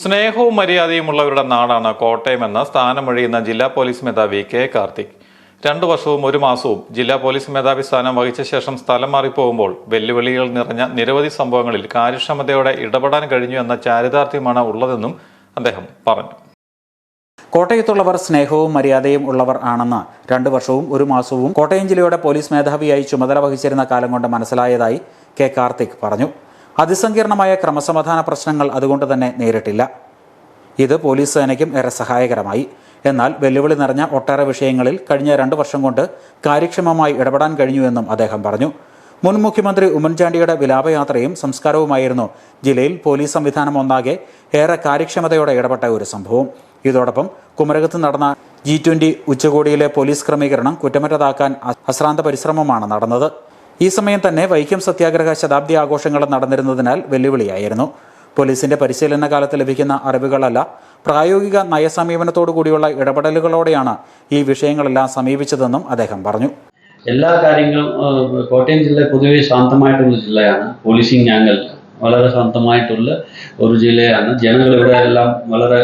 സ്നേഹവും മര്യാദയുമുള്ളവരുടെ നാടാണ് കോട്ടയം എന്ന് സ്ഥാനമൊഴിയുന്ന ജില്ലാ പോലീസ് മേധാവി കെ കാർത്തിക്. രണ്ടു വർഷവും ഒരു മാസവും ജില്ലാ പോലീസ് മേധാവി സ്ഥാനം വഹിച്ച ശേഷം സ്ഥലം മാറിപ്പോകുമ്പോൾ വെല്ലുവിളികൾ നിറഞ്ഞ നിരവധി സംഭവങ്ങളിൽ കാര്യക്ഷമതയോടെ ഇടപെടാൻ കഴിഞ്ഞു എന്ന ചാരിതാർത്ഥ്യമാണ് ഉള്ളതെന്നും അദ്ദേഹം പറഞ്ഞു. കോട്ടയത്തുള്ളവർ സ്നേഹവും മര്യാദയും ഉള്ളവർ ആണെന്ന് രണ്ടു വർഷവും ഒരു മാസവും കോട്ടയം ജില്ലയുടെ പോലീസ് മേധാവിയായി ചുമതല വഹിച്ചിരുന്ന കാലം കൊണ്ട് മനസ്സിലായതായി കെ കാർത്തിക് പറഞ്ഞു. അതിസങ്കീർണമായ ക്രമസമാധാന പ്രശ്നങ്ങൾ അതുകൊണ്ട് തന്നെ നേരിട്ടില്ല. ഇത് പോലീസ് സേനയ്ക്കും ഏറെ സഹായകരമായി. എന്നാൽ വെല്ലുവിളി നിറഞ്ഞ ഒട്ടേറെ വിഷയങ്ങളിൽ കഴിഞ്ഞ രണ്ട് വർഷം കൊണ്ട് കാര്യക്ഷമമായി ഇടപെടാൻ കഴിഞ്ഞുവെന്നും അദ്ദേഹം പറഞ്ഞു. മുൻ മുഖ്യമന്ത്രി ഉമ്മൻചാണ്ടിയുടെ വിലാപയാത്രയും സംസ്കാരവുമായിരുന്നു ജില്ലയിൽ പോലീസ് സംവിധാനം ഒന്നാകെ ഏറെ കാര്യക്ഷമതയോടെ ഇടപെട്ട ഒരു സംഭവം. ഇതോടൊപ്പം കുമരകത്ത് നടന്ന ജി ട്വന്റി ഉച്ചകോടിയിലെ പോലീസ് ക്രമീകരണം കുറ്റമറ്റതാക്കാൻ അശ്രാന്ത പരിശ്രമമാണ് നടന്നത്. ഈ സമയം തന്നെ വൈക്കം സത്യാഗ്രഹ ശതാബ്ദി ആഘോഷങ്ങൾ നടന്നിരുന്നതിനാൽ വെല്ലുവിളിയായിരുന്നു. പോലീസിന്റെ പരിശീലന കാലത്ത് ലഭിക്കുന്ന അറിവുകളല്ല പ്രായോഗിക നയസമീപനത്തോടു കൂടിയുള്ള ഇടപെടലുകളോടെയാണ് ഈ വിഷയങ്ങളെല്ലാം സമീപിച്ചതെന്നും അദ്ദേഹം പറഞ്ഞു. എല്ലാ കാര്യങ്ങളും കോട്ടയം ജില്ല പൊതുവെ ശാന്തമായിട്ടുള്ള ജില്ലയാണ്. പോലീസിങ് ഞങ്ങൾ വളരെ ശാന്തമായിട്ടുള്ള ഒരു ജില്ലയാണ്. ജനങ്ങൾ ഇവിടെ എല്ലാം വളരെ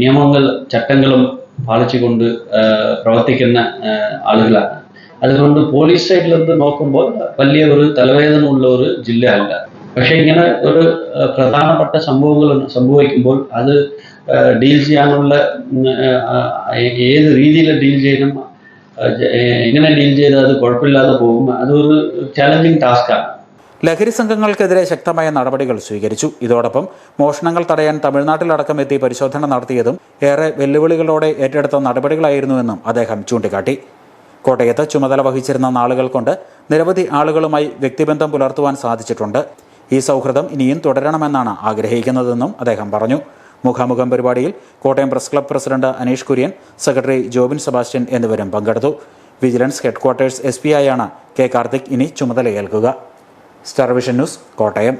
നിയമങ്ങൾ ചട്ടങ്ങളും പാലിച്ചുകൊണ്ട് പ്രവർത്തിക്കുന്ന ആളുകളാണ്. അതുകൊണ്ട് പോലീസ് സൈഡിൽ നിന്ന് നോക്കുമ്പോൾ വലിയ ഒരു തലവേദന ഉള്ള ഒരു ജില്ല അല്ല പക്ഷെ ഇങ്ങനെ ഒരു പ്രധാനപ്പെട്ട സംഭവങ്ങൾ സംഭവിക്കുമ്പോൾ അത് ഡീൽ ചെയ്യാനുള്ള ഏത് രീതിയിൽ ഡീൽ ചെയ്യണം എങ്ങനെ ഡീൽ ചെയ്താൽ അത് കുഴപ്പമില്ലാതെ പോകും അതൊരു ചാലഞ്ചിങ് ടാസ്ക്കാണ് ലഹരി സംഘങ്ങൾക്കെതിരെ ശക്തമായ നടപടികൾ സ്വീകരിച്ചു. ഇതോടൊപ്പം മോഷണങ്ങൾ തടയാൻ തമിഴ്നാട്ടിലടക്കം എത്തി പരിശോധന നടത്തിയതും ഏറെ വെല്ലുവിളികളോടെ ഏറ്റെടുത്ത നടപടികളായിരുന്നുവെന്നും അദ്ദേഹം ചൂണ്ടിക്കാട്ടി. കോട്ടയത്ത് ചുമതല വഹിച്ചിരുന്ന നാളുകൾ കൊണ്ട് നിരവധി ആളുകളുമായി വ്യക്തിബന്ധം പുലർത്തുവാൻ സാധിച്ചിട്ടുണ്ട്. ഈ സൗഹൃദം ഇനിയും തുടരണമെന്നാണ് ആഗ്രഹിക്കുന്നതെന്നും അദ്ദേഹം പറഞ്ഞു. മുഖാമുഖം പരിപാടിയിൽ Kottayam press club president Aneesh Kurian secretary Jobin Sebastian എന്നിവരും പങ്കെടുത്തു. വിജിലൻസ് ഹെഡ്ക്വാർട്ടേഴ്സ് എസ് പി ആയാണ് കെ കാർത്തിക് ഇനി ചുമതലയേൽക്കുക. Star Vision News Kottayam.